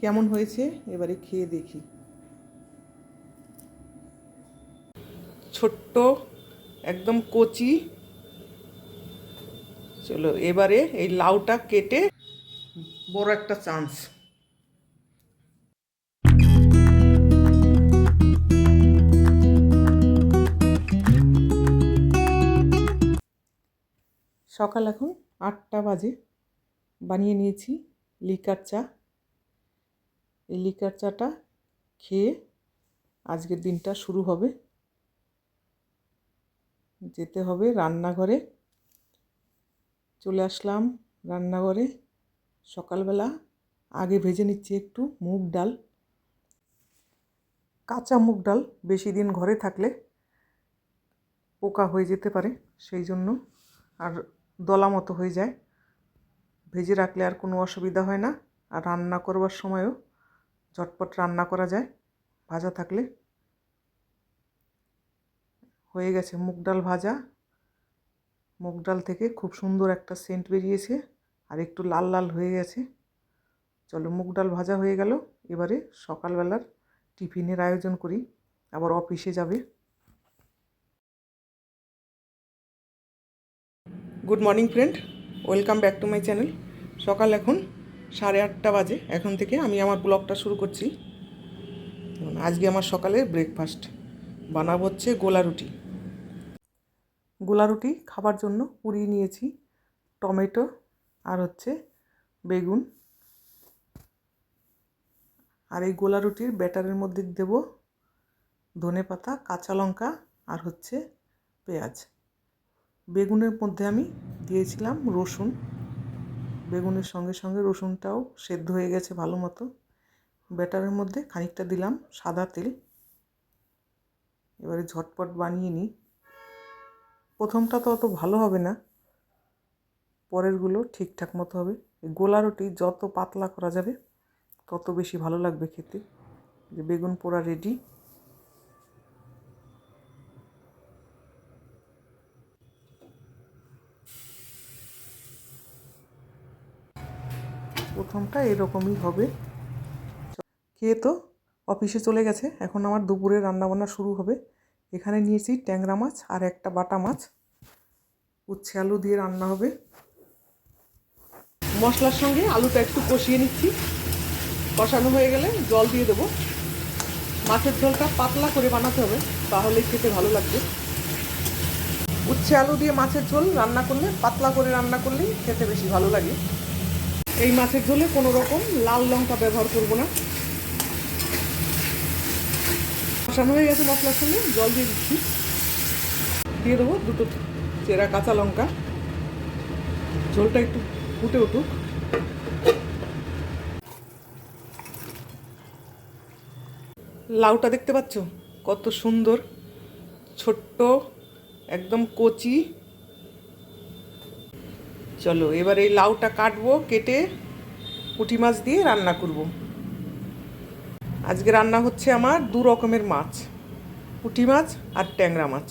কেমন হয়েছে? এবারে খেয়ে দেখি। ছোট্ট, একদম কচি। চলো, এবারে এই লাউটা কেটে বড় একটা চান্স। সকাল এখন আটটা বাজে। বানিয়ে নিয়েছি লিকার চা। এই লিকার চাটা খেয়ে আজকের দিনটা শুরু হবে। যেতে হবে রান্নাঘরে। চলে আসলাম রান্নাঘরে। সকালবেলা আগে ভেজে নিচ্ছি একটু মুগ ডাল। কাঁচা মুগ ডাল বেশি দিন ঘরে থাকলে পোকা হয়ে যেতে পারে, সেই জন্য। আর দলা মতো হয়ে যায়। ভেজে রাখলে আর কোনো অসুবিধা হয় না। আর রান্না করবার সময়ও ঝটপট রান্না করা যায়। ভাজা থাকলে। হয়ে গেছে মুগ ডাল ভাজা। মুগ ডাল থেকে খুব সুন্দর একটা সেন্ট বেরিয়েছে আর একটু লাল লাল হয়ে গেছে। চলো মুগ ডাল ভাজা হয়ে গেল। এবারে সকালবেলার টিফিনের আয়োজন করি। আবার অফিসে যাবে। Good morning friend. Welcome back to my channel. সকাল এখন সাড়ে আটটা বাজে এখন থেকে আমি আমার ব্লগটা শুরু করছি। আজকে আমার সকালে ব্রেকফাস্ট বানাবো হচ্ছে গোলা রুটি। গোলা রুটি খাবার জন্য পুড়িয়ে নিয়েছি, টমেটো আর হচ্ছে বেগুন। আর এই গোলা রুটির ব্যাটারের মধ্যে দেব ধনে পাতা, কাঁচা লঙ্কা আর হচ্ছে পেঁয়াজ। বেগুনের মধ্যে আমি দিয়েছিলাম রসুন। বেগুনের সঙ্গে সঙ্গে রসুনটাও সেদ্ধ হয়ে গেছে ভালো মতো। ব্যাটারের মধ্যে খানিকটা দিলাম সাদা তেল। এবারে ঝটপট বানিয়ে নিই। প্রথমটা তো অত ভালো হবে না। পরেরগুলো ঠিকঠাক মতো হবে। গোলা রুটি যত পাতলা করা যাবে, তত বেশি ভালো লাগবে খেতে। যে বেগুন পোড়া রেডি। প্রথমটা এরকমই হবে। খেয়ে তো অফিসে চলে গেছে। এখন আমার দুপুরে রান্নাবান্না শুরু হবে। এখানে নিয়েছি ট্যাংরা মাছ আর একটা বাটা মাছ। উচ্ছে আলু দিয়ে রান্না হবে। মশলার সঙ্গে আলুটা একটু কষিয়ে নিচ্ছি। কষানো হয়ে গেলে জল দিয়ে দেবো। মাছের ঝোলটা পাতলা করে বানাতে হবে তাহলে খেতে ভালো লাগবে। উচ্ছে আলু দিয়ে মাছের ঝোল রান্না করলে, পাতলা করে রান্না করলেই খেতে বেশি ভালো লাগে। এই মাছের ঝোলে কোনো রকম লাল লঙ্কা ব্যবহার করব না। কষানো হয়ে গেছে মশলার সঙ্গে, জল দিয়ে দিচ্ছি। দিয়ে দেবো দুটো চেরা কাঁচা লঙ্কা। ঝোলটা একটু ফুটে উঠুক। লাউটা দেখতে পাচ্ছ? কত সুন্দর, ছোট্ট, একদম কচি। চলো, এবার এই লাউটা কাটবো, কেটে পুঁটি মাছ দিয়ে রান্না করব। আজকে রান্না হচ্ছে আমার দু রকমের মাছ, পুঁটি মাছ আর ট্যাংরা মাছ।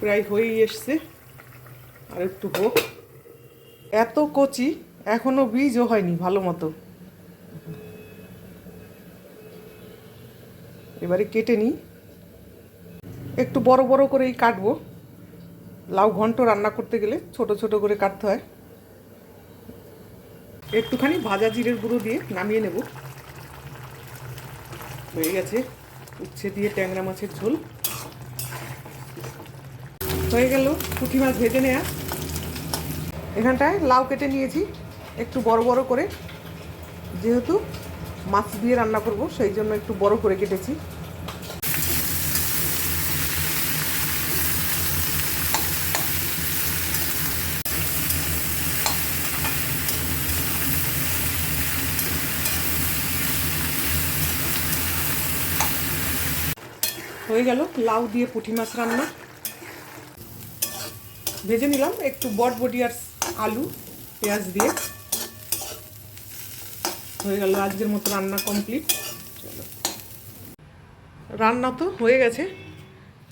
প্রায় হয়েই এসছে, আর একটু হোক। এত কচি, এখনও বীজও হয়নি ভালো মতো। এবারে কেটে নিই। একটু বড় বড় করেই কাটবো। লাউ ঘন্ট রান্না করতে গেলে ছোট ছোট করে কাটতে হয়। একটুখানি ভাজা জিরের গুঁড়ো দিয়ে নামিয়ে নেব। হয়ে গেছে উচ্ছে দিয়ে ট্যাংরা মাছের ঝোল। হয়ে গেল পুঁটি মাছ ভেজে নেয়া। এখানটায় লাউ কেটে নিয়েছি, একটু বড় বড় করে। যেহেতু মাছ দিয়ে রান্না করব, সেই জন্য একটু বড় করে কেটেছি। হয়ে গেল, লাউ দিয়ে পুঁটি মাছ রান্না। ভেজে নিলাম একটু বটবটি আর আলু, পেঁয়াজ দিয়ে। হয়ে গেল আজকের মতো রান্না কমপ্লিট। রান্না তো হয়ে গেছে।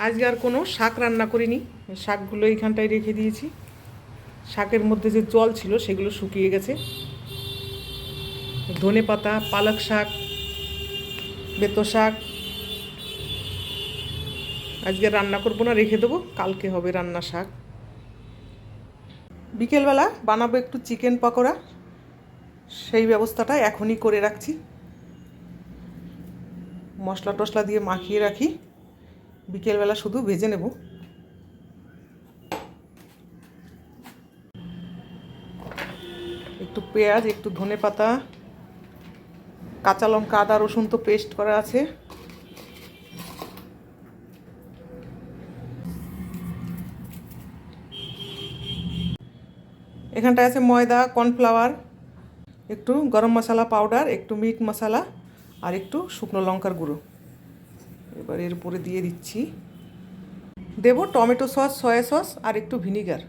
আজকে আর কোনো শাক রান্না করিনি। শাকগুলো এইখানটায় রেখে দিয়েছি। শাকের মধ্যে যে জল ছিল সেগুলো শুকিয়ে গেছে। ধনে পাতা পালক শাক, বেতো শাক আজকে রান্না করব না, রেখে দেবো। কালকে হবে রান্না শাক। বিকেলবেলা বানাবো একটু চিকেন পকোড়া। সেই ব্যবস্থাটা এখনই করে রাখছি। মশলা টশলা দিয়ে মাখিয়ে রাখি। বিকেলবেলা শুধু ভেজে নেব। একটু পেঁয়াজ, একটু ধনে পাতা কাঁচা লঙ্কা, আদা, রসুন তো পেস্ট করা আছে। এখানটায় আছে ময়দা, কর্নফ্লাওয়ার, একটু গরম মশলা পাউডার, একটু মিট মশলা আর একটু শুকনো লঙ্কার গুঁড়ো। এবার এর উপরে দিয়ে দিচ্ছি। দেব টমেটো সস, সয়া সস আর একটু ভিনিগার।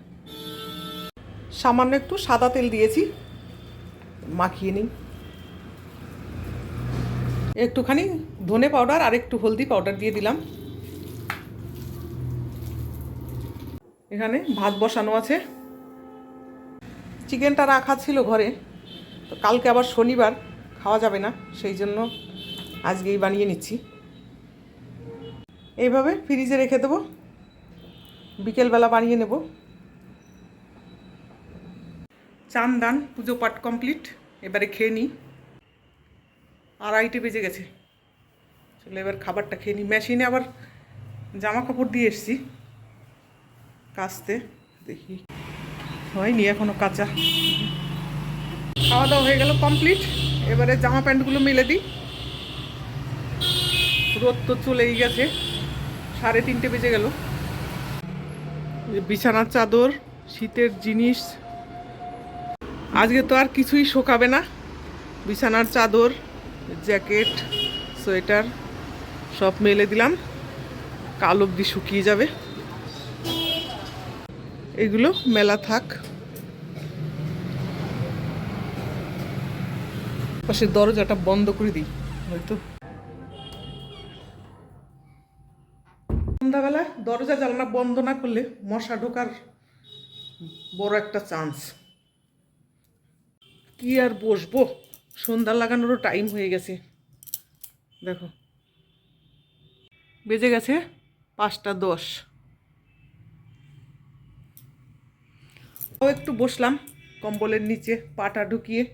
সামান্য একটু সাদা তেল দিয়েছি। মাখিয়ে নিই। একটুখানি ধনে পাউডার আর একটু হলদি পাউডার দিয়ে দিলাম। এখানে ভাত বসানো আছে। চিকেনটা রাখা ছিল ঘরে, তো কালকে আবার শনিবার খাওয়া যাবে না, সেই জন্য আজকেই বানিয়ে নিচ্ছি। এইভাবে ফ্রিজে রেখে দেবো, বিকেলবেলা বানিয়ে নেব। চান দান পুজো পাঠ কমপ্লিট, এবারে খেয়ে নিই। আড়াইটে বেজে গেছে। চলো এবার খাবারটা খেয়ে নিই। মেশিনে আবার জামা কাপড় দিয়ে এসছি। কাচতে দেখি। হয়নি, এখনও কাঁচা। খাওয়া দাওয়া হয়ে গেল কমপ্লিট এবারে জামা প্যান্টগুলো মেলে দিই। রোদ তো চলেই গেছে। সাড়ে তিনটে বেজে গেল। বিছানার চাদর, শীতের জিনিস। আজকে তো আর কিছুই শোকাবে না। বিছানার চাদর, জ্যাকেট, সোয়েটার, সব মেলে দিলাম। কাল অবধি শুকিয়ে যাবে। এগুলো মেলা থাক। পাশে দরজাটা বন্ধ করে দিই, হয়তো। সন্ধ্যাবেলা দরজা জানলা বন্ধ না করলে মশা ঢোকার বড় একটা চান্স কি আর বসবো? সন্ধ্যা লাগানোরও টাইম হয়ে গেছে। দেখো। বেজে গেছে পাঁচটা দশ। একটু বসলাম কম্বলের নিচে, পাটা ঢুকিয়ে।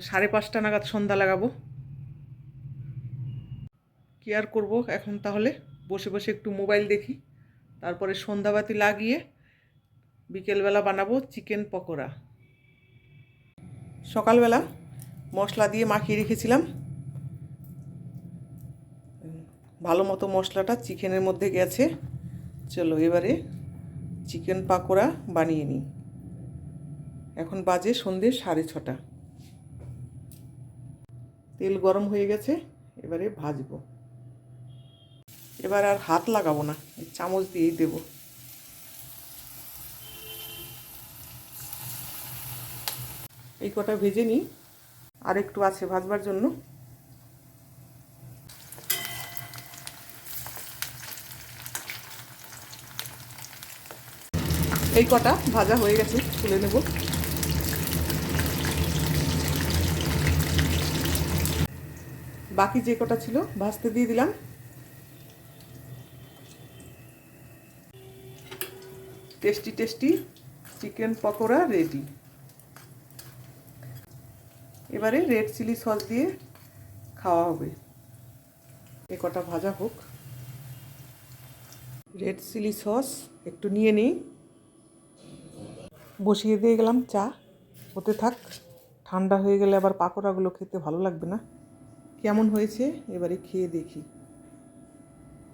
সাড়ে পাঁচটা নাগাদ সন্ধ্যা লাগাবো। কি আর করব এখন তাহলে? বসে বসে একটু মোবাইল দেখি। তারপরে সন্ধ্যাবাতি লাগিয়ে বিকেলবেলা বানাবো চিকেন পকোড়া। সকালবেলা মশলা দিয়ে মাখিয়ে রেখেছিলাম। ভালো মতো মশলাটা চিকেনের মধ্যে গেছে। চলো এবারে চিকেন পাকোড়া বানিয়ে নিই। এখন বাজে সন্ধে সাড়ে ছটা। তেল গরম হয়ে গেছে, এবারে ভাজবো। এবার আর হাত লাগাবো না চামচ দিয়েই দেব। এই কটা ভেজে নিই, আর একটু আছে ভাজবার জন্য। এই কটা ভাজা হয়ে গেছে, তুলে নেব। বাকি যে কটা ছিল, ভাজতে দিয়ে দিলাম। Tasty tasty chicken pakora ready. এবারে রেড চিলি সস দিয়ে খাওয়া হবে। এ কটা ভাজা হোক। রেড চিলি সস একটু নিয়ে নিই। বসিয়ে দিয়ে গেলাম চা। হতে থাক, ঠান্ডা হয়ে গেলে আবার পাকোড়াগুলো খেতে ভালো লাগবে না। কেমন হয়েছে? এবারে খেয়ে দেখি।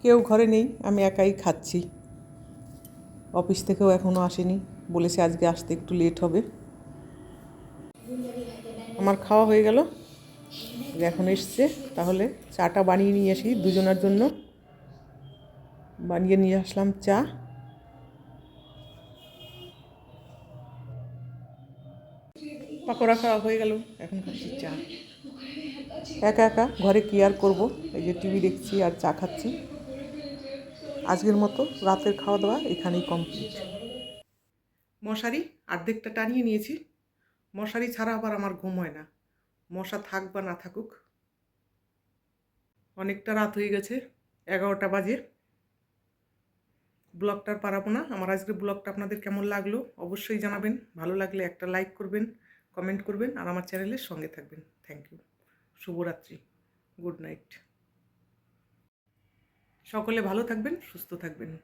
কেউ ঘরে নেই, আমি একাই খাচ্ছি। অফিস থেকেও এখনও আসেনি, বলেছে আজকে আসতে একটু লেট হবে। আমার খাওয়া হয়ে গেল। এখন এসছে, তাহলে চাটা বানিয়ে নিয়ে আসি দুজনের জন্য। বানিয়ে নিয়ে আসলাম চা। পাকোড়া খাওয়া হয়ে গেল, এখন খাচ্ছি চা। একা একা ঘরে কি আর করব? এই যে টিভি দেখছি আর চা খাচ্ছি। আজকের মতো রাতের খাওয়া দাওয়া এখানেই কমপ্লিট মশারি অর্ধেকটা টানিয়ে নিয়েছি। মশারি ছাড়া আবার আমার ঘুম হয় না। মশা থাক বা না থাকুক, অনেকটা রাত হয়ে গেছে, এগারোটা বাজে। ব্লগটার পারাবো না। আমার আজকের ব্লগটা আপনাদের কেমন লাগল অবশ্যই জানাবেন। ভালো লাগলে একটা লাইক করবেন কমেন্ট করবেন, আর আমার চ্যানেলের সঙ্গে থাকবেন। থ্যাংক ইউ শুভরাত্রি। Good night. সকলে ভালো থাকবেন সুস্থ থাকবেন।